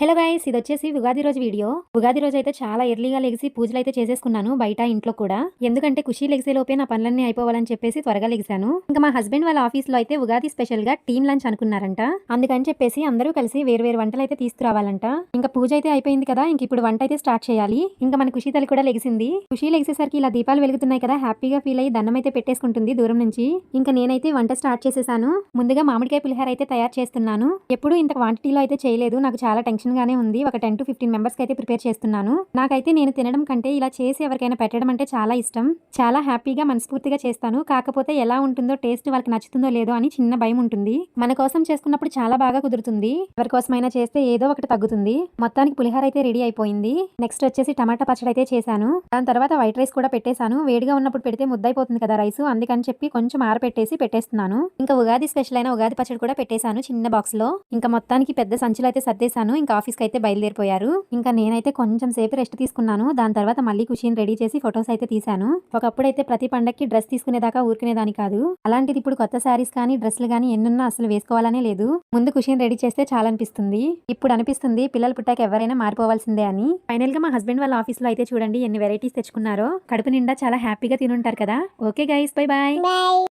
Hello guys ఇది వచ్చేసి ఉగాది రోజు వీడియో ఉగాది రోజు అయితే చాలా ఎర్లీగా లెగిసి పూజలు అయితే చేసేసుకున్నాను బయట ఇంట్లో కూడా. ఎందుకంటే ఖుషి లెగిసే లోపే నా పనులన్నీ అయిపోవాలని చెప్పేసి త్వరగా లెగిసాను. ఇంకా మా హస్బెండ్ వాళ్ళ ఆఫీస్లో అయితే ఉగాది స్పెషల్గా టీమ్ లంచ్ అనుకున్నారంట. అందుకని చెప్పేసి అందరూ కలిసి వేరు వేరు వంటలు అయితే తీసుకురావాలంట. ఇంకా పూజ అయితే అయిపోయింది కదా ఇంక ఇప్పుడు వంట అయితే స్టార్ట్ చేయాలి. ఇంకా మన ఖుషి తల్లి కూడా లెగిసింది. ఖుషి లెగిసేసరికి ఇలా దీపాలు వెలుగుతున్నాయి కదా హ్యాపీగా ఫీల్ అయ్యి దండం అయితే పెట్టేసుకుంటుంది దూరం నుంచి. ఇంకా నేనైతే వంట స్టార్ట్ చేసేసాను. ముందుగా మామిడికాయ పులిహార అయితే తయారు చేస్తున్నాను. ఎప్పుడు ఇంత క్వాంటిటీలో అయితే చేయలేదు నాకు చాలా టెన్షన్ గానే ఉంది. ఒక టెన్ టు ఫిఫ్టీన్ మెంబర్స్కి అయితే ప్రిపేర్ చేస్తున్నాను. నాకైతే నేను తినడం కంటే ఇలా చేసి ఎవరికైనా పెట్టడం అంటే చాలా ఇష్టం. చాలా హ్యాపీగా మనస్ఫూర్తిగా చేస్తాను. కాకపోతే ఎలా ఉంటుందో టేస్ట్ వాళ్ళకి నచ్చుతుందో లేదో అని చిన్న భయం ఉంటుంది. మన కోసం చేసుకున్నప్పుడు చాలా బాగా కుదురుతుంది. ఎవరి కోసమైనా చేస్తే ఏదో ఒకటి తగ్గుతుంది. మొత్తానికి పులిహోర అయితే రెడీ అయిపోయింది. నెక్స్ట్ వచ్చేసి టమాటా పచ్చడి అయితే చేశాను. దాని తర్వాత వైట్ రైస్ కూడా పెట్టేశాను. వేడిగా ఉన్నప్పుడు పెడితే ముద్దైపోతుంది కదా రైస్. అందుకని చెప్పి కొంచెం ఆరపెట్టేసి పెట్టేస్తున్నాను. ఇంకా ఉగాది స్పెషల్ అయిన ఉగాది పచ్చడి కూడా పెట్టేశాను చిన్న బాక్స్లో ఇంకా మొత్తానికి పెద్ద సంచులు అయితే సర్దేశాను. ఇంకా ఆఫీస్కి అయితే బయలుదేరిపోయారు. ఇంకా నేనైతే కొంచెం సేపు రెస్ట్ తీసుకున్నాను. దాని తర్వాత మళ్ళీ కుషిని రెడీ చేసి ఫొటోస్ అయితే తీశాను. ఒకప్పుడైతే ప్రతి పండక్కి డ్రెస్ తీసుకునేదాకా ఊరుకునేదాని కాదు. అలాంటిది ఇప్పుడు కొత్త శారీస్ కానీ డ్రెస్సులు కానీ ఎన్నున్నా అసలు వేసుకోవాలనే లేదు. ముందు కుషిని రెడీ చేస్తే చాలా అనిపిస్తుంది ఇప్పుడు అనిపిస్తుంది పిల్లలు పుట్టాక ఎవరైనా మారిపోవాల్సిందే అని. ఫైనల్గా మా హస్బెండ్ వాళ్ళ ఆఫీస్లో అయితే చూడండి ఎన్ని వెరైటీస్ తెచ్చుకున్నారో. కడుపు నిండా చాలా హ్యాపీగా తినుంటారు కదా. Okay guys bye bye.